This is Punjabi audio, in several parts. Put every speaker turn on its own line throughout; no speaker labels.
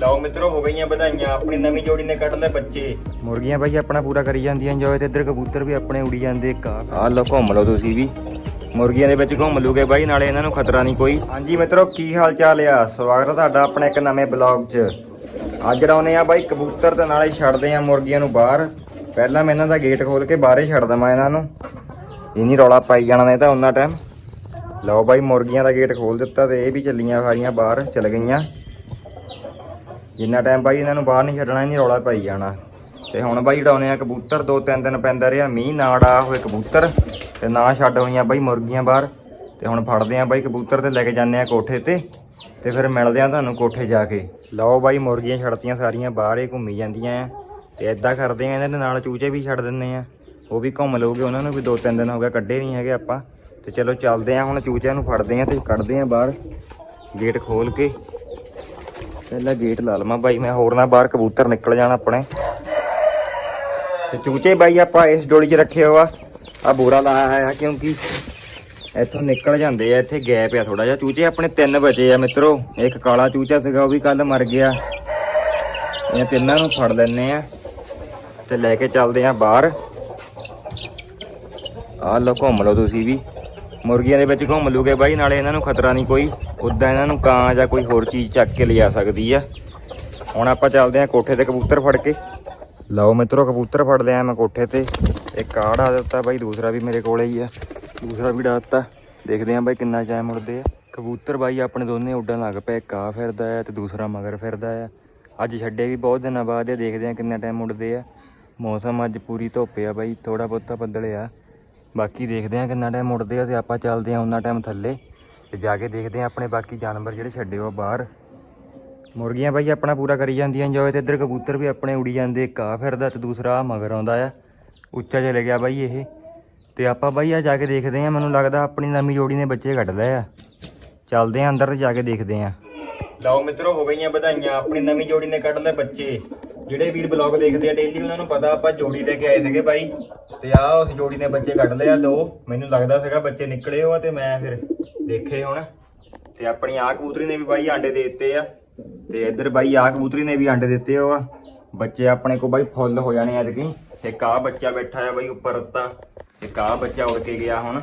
ਲਓ ਮਿੱਤਰੋ ਹੋ ਗਈਆਂ ਵਧਾਈਆਂ। ਆਪਣੀ ਨਵੀਂ ਜੋੜੀ ਨੇ ਕੱਢ ਲਏ ਬੱਚੇ। ਮੁਰਗੀਆਂ ਬਾਈ ਆਪਣਾ ਪੂਰਾ ਕਰੀ ਜਾਂਦੀਆਂ। ਇੰਜੋਏ ਤੇ ਇੱਧਰ ਕਬੂਤਰ ਵੀ ਆਪਣੇ ਉੜੀ ਜਾਂਦੇ ਇੱਕ ਆ। ਲਓ ਘੁੰਮ ਲਓ ਤੁਸੀਂ ਵੀ। ਮੁਰਗੀਆਂ ਦੇ ਵਿੱਚ ਘੁੰਮ ਲੂਗੇ ਬਾਈ ਨਾਲੇ ਇਹਨਾਂ ਨੂੰ ਖਤਰਾ ਨਹੀਂ ਕੋਈ। ਹਾਂਜੀ ਮਿੱਤਰੋ ਕੀ ਹਾਲ ਚਾਲ ਆ? ਸਵਾਗਤ ਹੈ ਤੁਹਾਡਾ ਆਪਣੇ ਇੱਕ ਨਵੇਂ ਬਲੌਗ 'ਚ। ਅੱਜ ਰਾਉਨੇ ਆ ਬਾਈ ਕਬੂਤਰ ਤੇ ਨਾਲੇ ਛੱਡਦੇ ਆ ਮੁਰਗੀਆਂ ਨੂੰ ਬਾਹਰ। ਪਹਿਲਾਂ ਮੈਂ ਇਹਨਾਂ ਦਾ ਗੇਟ ਖੋਲ ਕੇ ਬਾਹਰੇ ਛੱਡ ਦਵਾਂ ਇਹਨਾਂ ਨੂੰ। ਇਹ ਨਹੀਂ ਰੌਲਾ ਪਾਈ ਜਾਣਾ ਨੇ ਤਾਂ ਉਹਨਾਂ ਟਾਈਮ ਲਓ ਬਾਈ ਮੁਰਗੀਆਂ ਦਾ ਗੇਟ ਖੋਲ ਦਿੱਤਾ ਤੇ ਇਹ ਵੀ ਚੱਲੀਆਂ ਸਾਰੀਆਂ ਬਾਹਰ ਚਲ ਗਈਆਂ। ਜਿੰਨਾ ਟਾਈਮ ਬਾਈ ਇਹਨਾਂ ਨੂੰ ਬਾਹਰ ਨਹੀਂ ਛੱਡਣਾ ਇਹਨੇ ਰੌਲਾ ਪਾਈ ਜਾਣਾ। ਤੇ ਹੁਣ ਬਾਈ ਉਡਾਉਣੇ ਆ ਕਬੂਤਰ, ਦੋ ਤਿੰਨ ਦਿਨ ਪੈਂਦਾ ਰਿਹਾ, ਮੀਂਹ ਨਾ ਉਡਾ ਹੋਏ ਕਬੂਤਰ, ਤੇ ਨਾ ਛੱਡ ਹੋਈਆਂ ਬਾਈ ਮੁਰਗੀਆਂ ਬਾਹਰ। ਤੇ ਹੁਣ ਫੜਦੇ ਆ ਬਾਈ ਕਬੂਤਰ ਤੇ ਲੈ ਕੇ ਜਾਂਦੇ ਆ ਕੋਠੇ ਤੇ ਤੇ ਫਿਰ ਮਿਲਦੇ ਆ ਤੁਹਾਨੂੰ ਕੋਠੇ ਜਾ ਕੇ। ਲਓ ਬਾਈ ਮੁਰਗੀਆਂ ਛੱਡਤੀਆਂ ਸਾਰੀਆਂ ਬਾਹਰ ਹੀ ਘੁੰਮੀ ਜਾਂਦੀਆਂ ਆ। ਤੇ ਐਦਾਂ ਕਰਦੇ ਆ, ਇਹਨਾਂ ਦੇ ਨਾਲ ਚੂਚੇ ਵੀ ਛੱਡ ਦਿੰਨੇ ਆ। ਉਹ ਵੀ ਘੁੰਮ ਲਊਗੇ ਉਹਨਾਂ ਨੂੰ ਵੀ, ਦੋ ਤਿੰਨ ਦਿਨ ਹੋ ਗਏ, ਕੱਢੇ ਨਹੀਂ ਹੈਗੇ ਆਪਾਂ। ਤੇ ਚਲੋ ਚੱਲਦੇ ਆ, ਹੁਣ ਚੂਚਿਆਂ ਨੂੰ ਫੜਦੇ ਆ ਤੇ ਕੱਢਦੇ ਆ ਬਾਹਰ, ਗੇਟ ਖੋਲ ਕੇ। ਪਹਿਲਾਂ ਗੇਟ ਲਾ ਲਵਾਂ ਬਾਈ, ਮੈਂ ਹੋਰ ਨਾ ਬਾਹਰ ਕਬੂਤਰ ਨਿਕਲ ਜਾਣ ਆਪਣੇ। ਤੇ ਚੂਚੇ ਬਾਈ, ਆਪਾਂ ਇਸ ਡੋਲੀ 'ਚ ਰੱਖੇ ਹੋ ਆ ਆ ਬੋਰਾ ਲਾਇਆ ਆ ਕਿਉਂਕਿ ਇੱਥੋਂ ਨਿਕਲ ਜਾਂਦੇ ਆ, ਇੱਥੇ ਗੈਪ ਆ ਥੋੜਾ ਜਿਹਾ। ਚੂਚੇ ਆਪਣੇ ਤਿੰਨ ਬਚੇ ਆ ਮਿੱਤਰੋ। ਇੱਕ ਕਾਲਾ ਚੂਚਾ ਸੀਗਾ, ਉਹ ਵੀ ਕੱਲ ਮਰ ਗਿਆ। ਇਹ ਤਿੰਨਾਂ ਨੂੰ ਫੜ ਲੈਣੇ ਆ ਤੇ ਲੈ ਕੇ ਚੱਲਦੇ ਆ ਬਾਹਰ। ਆ ਲਓ ਘੁੰਮ ਲਓ ਤੁਸੀਂ ਵੀ। ਮੁਰਗੀਆਂ ਦੇ ਵਿੱਚ ਘੁੰਮ ਲੂਗੇ ਬਾਈ, ਨਾਲੇ ਇਹਨਾਂ ਨੂੰ ਖਤਰਾ ਨਹੀਂ ਕੋਈ। ਉਦਾਂ ਇਹਨਾਂ ਨੂੰ ਕਾਂ ਜਾਂ ਕੋਈ ਹੋਰ ਚੀਜ਼ ਚੱਕ ਕੇ ਲਿਜਾ ਸਕਦੀ ਆ। ਹੁਣ ਆਪਾਂ ਚੱਲਦੇ ਆ ਕੋਠੇ ਤੇ ਕਬੂਤਰ ਫੜ ਕੇ। ਲਓ ਮਿੱਤਰੋ, ਕਬੂਤਰ ਫੜ ਲਿਆ ਮੈਂ ਕੋਠੇ ਤੇ। ਇੱਕ ਕਾੜ ਆ ਦਿੱਤਾ ਬਾਈ, ਦੂਸਰਾ ਵੀ ਮੇਰੇ ਕੋਲੇ ਹੀ ਆ। ਦੂਸਰਾ ਵੀ ਡਾਤਾ ਦੇਖਦੇ ਆ ਬਾਈ ਕਿੰਨਾ ਟਾਈਮ ਉੜਦੇ ਆ। ਕਬੂਤਰ ਬਾਈ ਆਪਣੇ ਦੋਨੇ ਉੱਡਣ ਲੱਗ ਪਏ। ਇੱਕ ਆ ਫਿਰਦਾ ਆ ਤੇ ਦੂਸਰਾ ਮਗਰ ਫਿਰਦਾ ਆ। ਅੱਜ ਛੱਡੇ ਵੀ ਬਹੁਤ ਦਿਨਾਂ ਬਾਅਦ ਆ, ਦੇਖਦੇ ਆ ਕਿੰਨਾ ਟਾਈਮ ਉੱਡਦੇ ਆ। ਮੌਸਮ ਅੱਜ ਪੂਰੀ ਧੁੱਪ ਆ ਬਾਈ ਥੋੜਾ ਬਹੁਤਾ ਬੱਦਲ ਆ। ਬਾਕੀ ਦੇਖਦੇ ਆ ਕਿੰਨਾ ਟਾਈਮ ਉੱਡਦੇ ਆ ਤੇ ਆਪਾਂ ਚੱਲਦੇ ਆ ਉਹਨਾਂ ਟਾਈਮ ਥੱਲੇ ਤੇ ਜਾ ਕੇ ਦੇਖਦੇ ਆ ਆਪਣੇ ਬਾਕੀ ਜਾਨਵਰ ਜਿਹੜੇ ਛੱਡੇ ਉਹ ਬਾਹਰ। ਮੁਰਗੀਆਂ ਬਾਈ ਆਪਣਾ ਪੂਰਾ ਕਰੀ ਜਾਂਦੀਆਂ ਇੰਜੋਏ ਤੇ ਇੱਧਰ ਕਬੂਤਰ ਵੀ ਆਪਣੇ ਉੜੀ ਜਾਂਦੇ, ਇੱਕ ਆ ਫਿਰਦਾ ਤੇ ਦੂਸਰਾ ਮਗਰ ਆਉਂਦਾ ਆ। ਉੱਚਾ ਚਲੇ ਗਿਆ ਬਾਈ ਇਹ। ਤੇ ਆਪਾਂ ਬਾਈ ਆ ਜਾ ਕੇ ਦੇਖਦੇ ਆ ਮੈਨੂੰ ਲੱਗਦਾ ਆਪਣੀ ਨਵੀਂ ਜੋੜੀ ਨੇ ਬੱਚੇ ਕੱਢ ਲਏ ਆ। ਚੱਲਦੇ ਆ ਅੰਦਰ ਜਾ ਕੇ ਦੇਖਦੇ ਆ ਲਓ ਮਿੱਤਰੋ, ਹੋ ਗਈਆਂ ਵਧਾਈਆਂ, ਆਪਣੀ ਨਵੀਂ ਜੋੜੀ ਨੇ ਕੱਢ ਲਏ ਬੱਚੇ। ਜਿਹੜੇ ਵੀਰ ਬਲੌਗ ਦੇਖਦੇ ਆ ਡੇਲੀ ਉਹਨਾਂ ਨੂੰ ਪਤਾ ਆਪਾਂ ਜੋੜੀ ਲੈ ਕੇ ਆਏ ਸੀਗੇ ਬਾਈ। ਤੇ ਆ ਉਸ ਜੋੜੀ ਨੇ ਬੱਚੇ ਕੱਢ ਲਿਆ ਦੋ। ਮੈਨੂੰ ਲੱਗਦਾ ਸੀਗਾ ਬੱਚੇ ਨਿਕਲੇ ਹੋ ਆ ਤੇ ਮੈਂ ਫਿਰ ਦੇਖੇ ਹੁਣ। ਤੇ ਆਪਣੀ ਆ ਕਬੂਤਰੀ ਨੇ ਵੀ ਬਾਈ ਆਂਡੇ ਦੇ ਦਿੱਤੇ ਆ। ਤੇ ਇੱਧਰ ਬਾਈ ਆ ਕਬੂਤਰੀ ਨੇ ਵੀ ਆਂਡੇ ਦਿੱਤੇ ਹੋ ਆ। ਬੱਚੇ ਆਪਣੇ ਕੋ ਬਾਈ ਫੁੱਲ ਹੋ ਜਾਣੇ ਐਤਕੀ। ਤੇ ਆ ਬੱਚਾ ਬੈਠਾ ਆ ਬਾਈ ਉੱਪਰ ਉੱਤਾ। ਤੇ ਆ ਬੱਚਾ ਉੜ ਕੇ ਗਿਆ ਹੁਣ।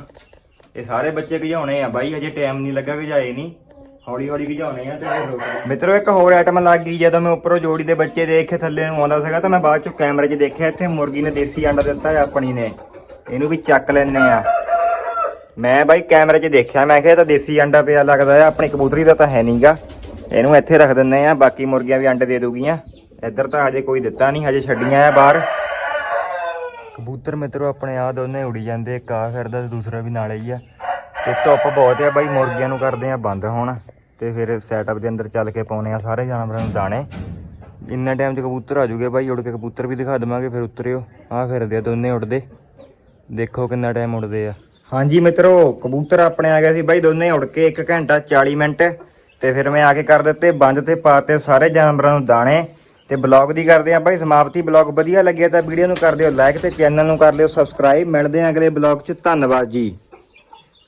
ਇਹ ਸਾਰੇ ਬੱਚੇ ਗਿਜਾਉਣੇ ਆ ਬਾਈ ਅਜੇ ਟਾਈਮ ਨਹੀਂ ਲੱਗਾ ਗਿਜਾਏ ਨਹੀਂ ਹੌਲੀ ਹੌਲੀ ਗਿਜਾਉਣੇ ਆ ਤੇ ਫਿਰ ਰੁਕ ਮਿੱਤਰੋ, ਇੱਕ ਹੋਰ ਆਈਟਮ ਲੱਗ ਗਈ, ਜਦੋਂ ਮੈਂ ਉੱਪਰੋਂ ਜੋੜੀ ਦੇ ਬੱਚੇ ਦੇਖ ਕੇ ਥੱਲੇ ਨੂੰ ਆਉਂਦਾ ਸੀਗਾ ਤਾਂ ਮੈਂ ਬਾਅਦ ਚੋਂ ਕੈਮਰੇ 'ਚ ਦੇਖਿਆ, ਇੱਥੇ ਮੁਰਗੀ ਨੇ ਦੇਸੀ ਆਂਡਾ ਦਿੱਤਾ ਹੈ ਆਪਣੀ ਨੇ। ਇਹਨੂੰ ਵੀ ਚੱਕ ਲੈਣੇ ਆ ਮੈਂ ਬਾਈ ਕੈਮਰੇ 'ਚ ਦੇਖਿਆ, ਮੈਂ ਕਿਹਾ ਇਹ ਤਾਂ ਦੇਸੀ ਅੰਡਾ ਪਿਆ ਲੱਗਦਾ ਹੈ, ਆਪਣੀ ਕਬੂਤਰੀ ਦਾ ਤਾਂ ਹੈ ਨਹੀਂਗਾ ਇਹਨੂੰ ਇੱਥੇ ਰੱਖ ਦਿੰਨੇ ਆ ਬਾਕੀ ਮੁਰਗੀਆਂ ਵੀ ਅੰਡੇ ਦੇ ਦੂਗੀਆਂ। ਇੱਧਰ ਤਾਂ ਹਜੇ ਕੋਈ ਦਿੱਤਾ ਨਹੀਂ ਹਜੇ ਛੱਡੀਆਂ ਆ ਬਾਹਰ। ਕਬੂਤਰ ਮਿੱਤਰੋ, ਆਪਣੇ ਆ ਦੋਨੇ ਉੜੀ ਜਾਂਦੇ, ਇੱਕ ਆ ਫਿਰਦਾ ਤੇ ਦੂਸਰਾ ਵੀ ਨਾਲੇ ਹੀ ਆ। ਤੇ ਧੁੱਪ ਬਹੁਤ ਆ ਬਾਈ, ਮੁਰਗੀਆਂ ਨੂੰ ਕਰਦੇ ਆ ਬੰਦ ਹੁਣ। ਤੇ ਫਿਰ ਸੈਟਅਪ ਦੇ ਅੰਦਰ ਚੱਲ ਕੇ ਪਾਉਨੇ ਆ ਸਾਰੇ ਜਾਨਵਰਾਂ ਨੂੰ ਦਾਣੇ। ਇੰਨਾ ਟਾਈਮ 'ਚ ਕਬੂਤਰ ਆ ਜੂਗੇ ਬਾਈ ਉੜ ਕੇ ਕਬੂਤਰ ਵੀ ਦਿਖਾ ਦਵਾਂਗੇ, ਫਿਰ ਉਤਰਿਓ। ਆ ਫਿਰਦੇ ਆ ਦੋਨੇ ਉੜਦੇ ਦੇਖੋ ਕਿੰਨਾ ਟਾਈਮ ਉੜਦੇ ਆ। ਹਾਂਜੀ ਮਿੱਤਰੋ, ਕਬੂਤਰ ਆਪਣੇ ਆ ਗਿਆ ਸੀ ਬਾਈ ਦੋਨੇ ਉੜ ਕੇ 1 ਘੰਟਾ 40 ਮਿੰਟ। ਤੇ ਫਿਰ ਮੈਂ ਆ ਕੇ ਕਰ ਦਿੱਤੇ ਬੰਦ ਤੇ ਪਾਤੇ ਸਾਰੇ ਜਾਨਵਰਾਂ ਨੂੰ ਦਾਣੇ। ਤੇ ਬਲੌਗ ਦੀ ਕਰਦੇ ਆ ਬਾਈ, ਸਮਾਪਤੀ ਬਲੌਗ ਵਧੀਆ ਲੱਗਿਆ ਤਾਂ ਵੀਡੀਓ ਨੂੰ ਕਰ ਦਿਓ ਲਾਈਕ ਤੇ ਚੈਨਲ ਨੂੰ ਕਰ ਲਿਓ ਸਬਸਕ੍ਰਾਈਬ ਮਿਲਦੇ ਆ ਅਗਲੇ ਬਲੌਗ 'ਚ, ਧੰਨਵਾਦ ਜੀ।